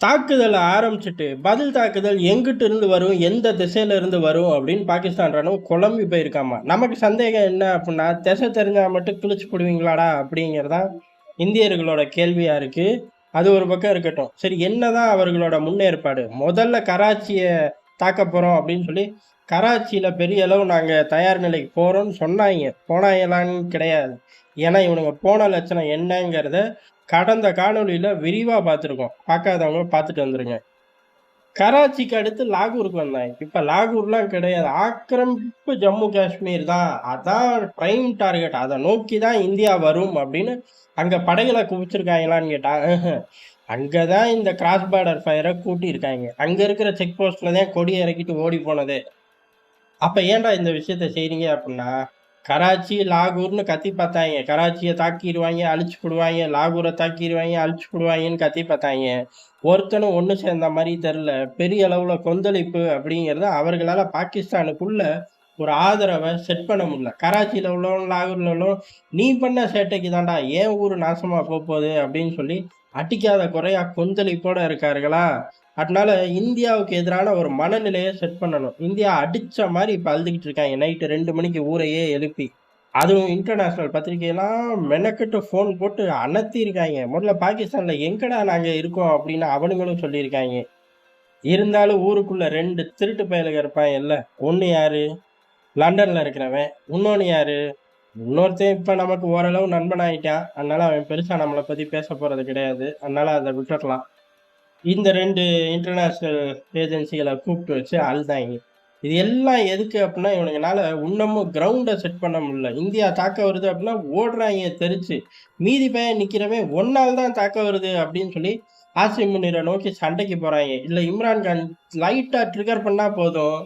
தாக்குதல் ஆரம்பிச்சுட்டு பதில் தாக்குதல் எங்கிட்ட இருந்து வரும் எந்த திசையில இருந்து வரும் அப்படின்னு பாகிஸ்தான் ராணுவம் குழம்பி போயிருக்காமா? நமக்கு சந்தேகம் என்ன அப்படின்னா திசை தெரிஞ்சா மட்டும் கிழிச்சு போடுவீங்களாடா அப்படிங்கிறதா இந்தியர்களோட கேள்வியா இருக்கு. அது ஒரு பக்கம் இருக்கட்டும். சரி என்னதான் அவர்களோட முன்னேற்பாடு? முதல்ல கராச்சியை தாக்க போறோம் அப்படின்னு சொல்லி கராச்சியில பெரிய அளவு நாங்க தயார் நிலைக்கு போறோம்னு சொன்னாங்க. போனாங்களான்னு கிடையாது. ஏன்னா இவனுங்க போன லட்சணம் என்னங்கிறத கடந்த காணொலியில் விரிவாக பார்த்துருக்கோம். பார்க்காதவங்க பார்த்துட்டு வந்துருங்க. கராச்சிக்கு அடுத்து லாகூருக்கு வந்தாங்க. இப்போ லாகூர்லாம் கிடையாது. ஆக்கிரமிப்பு ஜம்மு காஷ்மீர் தான். அதான் பிரைம் டார்கெட் அதை நோக்கி தான் இந்தியா வரும் அப்படின்னு அங்கே படைகளை குவிச்சிருக்காங்களான்னு கேட்டால் அங்கே தான் இந்த கிராஸ் பார்டர் ஃபயரை கூட்டியிருக்காங்க. அங்கே இருக்கிற செக் போஸ்ட்டில் தான் கொடி இறக்கிட்டு ஓடி போனது. அப்போ ஏன்டா இந்த விஷயத்த செய்கிறீங்க அப்படின்னா கராச்சி லாகூர்னு கத்தி பார்த்தாங்க. கராச்சியை தாக்கிடுவாங்க அழிச்சு போடுவாங்க லாகூரை தாக்கிடுவாங்க அழிச்சு போடுவாங்கன்னு கத்தி பார்த்தாங்க. ஒருத்தனும் ஒன்று சேர்ந்த மாதிரி தெரில பெரிய அளவில் கொந்தளிப்பு அப்படிங்கிறத அவர்களால் பாகிஸ்தானுக்குள்ள ஒரு ஆதரவை செட் பண்ண முடியல. கராச்சியில் உள்ளவன் லாகூரில் உள்ளவன் நீ பண்ண சேட்டைக்கு தாண்டா ஏன் ஊர் நாசமாக போக போகுது? அப்படின்னு சொல்லி அடிக்காத குறையா கொந்தளிப்போடு இருக்காருங்களா அதனால இந்தியாவுக்கு எதிரான ஒரு மனநிலையை செட் பண்ணணும். இந்தியா அடித்த மாதிரி இப்போ அழுதுகிட்டு இருக்காங்க. நைட்டு ரெண்டு மணிக்கு ஊரையே எழுப்பி. அதுவும் இன்டர்நேஷ்னல் பத்திரிகையெல்லாம் மெனக்கெட்டு ஃபோன் போட்டு அனர்த்திருக்காங்க முதல்ல பாகிஸ்தானில் எங்கடா நாங்கள் இருக்கோம் அப்படின்னு அவனுங்களும் சொல்லியிருக்காங்க. இருந்தாலும் ஊருக்குள்ளே ரெண்டு திருட்டு பயலுக இருப்பான் இல்லை. ஒன்று யார்? லண்டனில் இருக்கிறவன். இன்னொன்று யார்? இன்னொருத்தன் இப்போ நமக்கு ஓரளவு நண்பன் ஆகிட்டான் அதனால் அவன் பெருசாக நம்மளை பற்றி பேச போகிறது கிடையாது. அதனால் அதை விட்டுடலாம் இந்த ரெண்டு இன்டர்நேஷ்னல் ஏஜென்சிகளை கூப்பிட்டு வச்சு அழுதாங்க இது எல்லாம் எதுக்கு அப்படின்னா இவனுங்கனால இன்னமும் கிரவுண்டை செட் பண்ண முடியல. இந்தியா தாக்க வருது அப்படின்னா ஓடுறாங்க தெரிச்சு மீதி பையன் நிக்கிறவன் ஒன்னால் தான் தாக்க வருது அப்படின்னு சொல்லி ஆசிம் முனீரை நோக்கி சண்டைக்கு போறாங்க. இல்ல இம்ரான் கான் லைட்டா ட்ரிகர் பண்ணா போதும்.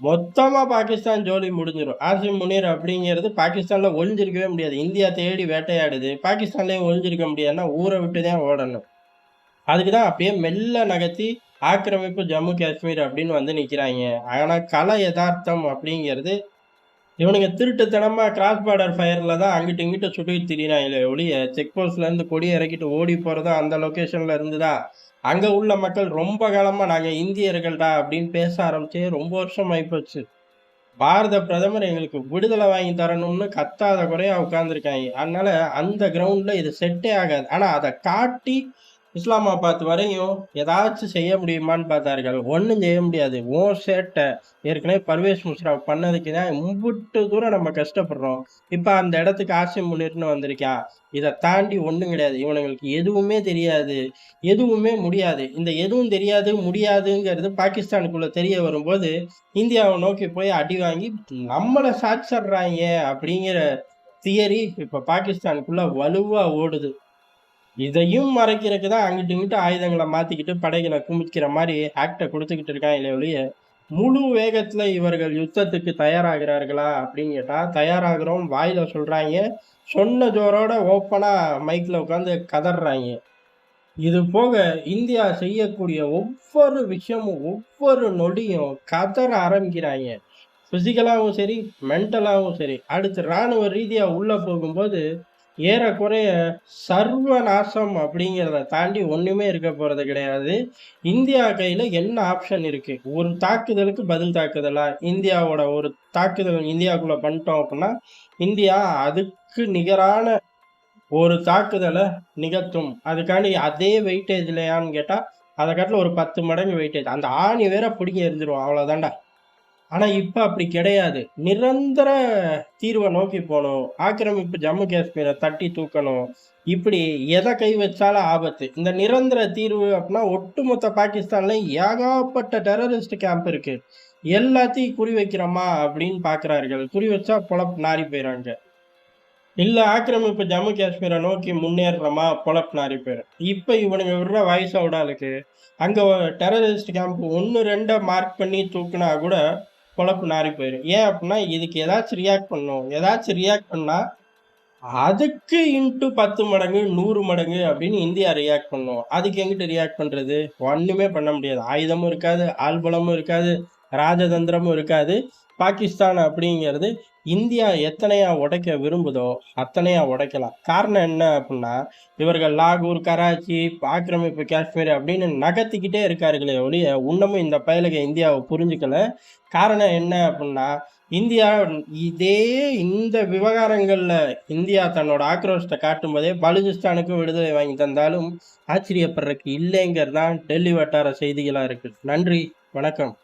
மொத்தமா பாகிஸ்தான் ஜோலி முடிஞ்சிடும் ஆசிம் முனீர் அப்படிங்கிறது பாகிஸ்தான்ல ஒளிஞ்சிருக்கவே முடியாது. இந்தியா தேடி வேட்டையாடுது. பாகிஸ்தான்லயும் ஒளிஞ்சிருக்க முடியாதுன்னா ஊரை விட்டு தான் ஓடணும். அதுக்கு தான் அப்பயே மெல்ல நகர்த்தி ஆக்கிரமிப்பு ஜம்மு காஷ்மீர் அப்படின்னு வந்து நிற்கிறாங்க ஆனால் கலை யதார்த்தம் அப்படிங்கிறது இவனுங்க திருட்டுத்தனமாக கிராஸ் பார்டர் ஃபயரில் தான் அங்கிட்டு இங்கிட்டு சுட்டுக்கிட்டு திரியிறாங்களே ஒழிய செக் போஸ்ட்லேருந்து கொடி இறக்கிட்டு ஓடி போகிறதும் அந்த லொகேஷன்ல இருந்துதா? அங்கே உள்ள மக்கள் ரொம்ப காலமாக நாங்கள் இந்தியர்கள்டா அப்படின்னு பேச ஆரம்பிச்சே ரொம்ப வருஷம் ஆகிப்போச்சு பாரத பிரதமர் எங்களுக்கு விடுதலை வாங்கி தரணும்னு கத்தாத குறையாக உட்காந்துருக்காங்க அதனால் அந்த கிரவுண்டில் இது செட்டே ஆகாது. ஆனால் அதை காட்டி இஸ்லாமாபாத் வரையும் ஏதாச்சும் செய்ய முடியுமான்னு பார்த்தார்கள். ஒன்றும் செய்ய முடியாது. ஓ சேட்டை ஏற்கனவே பர்வேஷ் முஷ்ராப் பண்ணதுக்கு தான் மும்பிட்டு தூரம் நம்ம கஷ்டப்படுறோம். இப்போ அந்த இடத்துக்கு ஆசை முன்னிறுன்னு வந்திருக்கா. இதை தாண்டி ஒன்றும் கிடையாது. இவனுங்களுக்கு எதுவுமே தெரியாது. எதுவுமே முடியாது. இந்த எதுவும் தெரியாது முடியாதுங்கிறது பாகிஸ்தானுக்குள்ள தெரிய வரும்போது இந்தியாவை நோக்கி போய் அடி வாங்கி நம்மளை சாட்சிடுறாங்க அப்படிங்கிற தியரி இப்போ பாகிஸ்தானுக்குள்ள வலுவாக ஓடுது. இதையும் மறைக்கிறதுக்கு தான் அங்கிட்டு இங்கிட்டு ஆயுதங்களை மாற்றிக்கிட்டு படைகளை குமிக்கிற மாதிரி ஆக்டை கொடுத்துக்கிட்டு இருக்காங்க ஒழிய முழு வேகத்தில் இவர்கள் யுத்தத்துக்கு தயாராகிறார்களா அப்படின்னு கேட்டால் தயாராகிறோம் வாயில் சொல்கிறாங்க சொன்ன ஜோரோட ஓப்பனாக மைக்கில் உட்காந்து கதறாங்க இது போக இந்தியா செய்யக்கூடிய ஒவ்வொரு விஷயமும் ஒவ்வொரு நொடியும் கதற ஆரம்பிக்கிறாங்க. ஃபிசிக்கலாகவும் சரி மென்டலாகவும் சரி. அடுத்து ராணுவ ரீதியாக உள்ளே போகும்போது ஏறக்குறைய சர்வநாசம் அப்படிங்கிறத தாண்டி ஒன்றுமே இருக்க போகிறது கிடையாது. இந்தியா கையில் என்ன ஆப்ஷன் இருக்குது ஒரு தாக்குதலுக்கு பதில் தாக்குதலா? இந்தியாவோட ஒரு தாக்குதல் இந்தியாவுக்குள்ளே பண்ணிட்டோம் அப்படின்னா இந்தியா அதுக்கு நிகரான ஒரு தாக்குதலை நிகழ்த்தும். அதுக்காண்டி அதே வெயிட்டேஜ்லையான்னு கேட்டால் அதை காட்டில் ஒரு பத்து மடங்கு வெயிட்டேஜ் அந்த ஆணி வேற பிடிங்கி இருந்துருவோம் அவ்வளோதாண்டா ஆனா இப்ப அப்படி கிடையாது. நிரந்தர தீர்வை நோக்கி போகணும். ஆக்கிரமிப்பு ஜம்மு காஷ்மீரை தட்டி தூக்கணும். இப்படி எதை கை வச்சாலும் ஆபத்து. இந்த நிரந்தர தீர்வு அப்படின்னா ஒட்டுமொத்த பாகிஸ்தான்ல ஏகப்பட்ட டெரரிஸ்ட் கேம்ப் இருக்கு. எல்லாத்தையும் குறி வைக்கிறோமா அப்படின்னு பாக்குறார்கள். குறி வச்சா பொழப்பு நாரி போயிறாங்க. இல்ல ஆக்கிரமிப்பு ஜம்மு காஷ்மீரை நோக்கி முன்னேறமா பொழப்பு நாரி போயிடும் இப்ப இவனுங்க விடுற வாய்ஸ் அவுடாலுக்கு அங்க டெரரிஸ்ட் கேம்ப் ஒன்னு ரெண்ட மார்க் பண்ணி தூக்குனா கூட குழப்பு நாரி போயிடும் ஏன் அப்படின்னா இதுக்கு ஏதாச்சும் ரியாக்ட் பண்ணும் ஏதாச்சும் ரியாக்ட் பண்ணால் அதுக்கு இன்ட்டு பத்து மடங்கு நூறு மடங்கு அப்படின்னு இந்தியா ரியாக்ட் பண்ணும். அதுக்கு எங்கிட்ட ரியாக்ட் பண்ணுறது ஒன்றுமே பண்ண முடியாது. ஆயுதமும் இருக்காது ஆள்பலமும் இருக்காது. ராஜதந்திரமும் இருக்காது. பாகிஸ்தான் அப்படிங்கிறது இந்தியா எத்தனையா உடைக்க விரும்புதோ அத்தனையா உடைக்கலாம். காரணம் என்ன அப்படின்னா இவர்கள் லாகூர் கராச்சி ஆக்கிரமிப்பு காஷ்மீர் அப்படின்னு நகர்த்திக்கிட்டே இருக்கார்களே ஒழிய இன்னமும் இந்த பயலுக இந்தியாவை புரிஞ்சுக்கல. காரணம் என்ன அப்படின்னா இந்தியா இதே இந்த விவகாரங்களில் இந்தியா தன்னோட ஆக்ரோஷத்தை காட்டும் போதே பலுச்சிஸ்தானுக்கும் விடுதலை வாங்கி தந்தாலும் ஆச்சரியப்படுறதுக்கு இல்லைங்கிறது தான் டெல்லி வட்டார செய்திகளாக இருக்குது நன்றி வணக்கம்.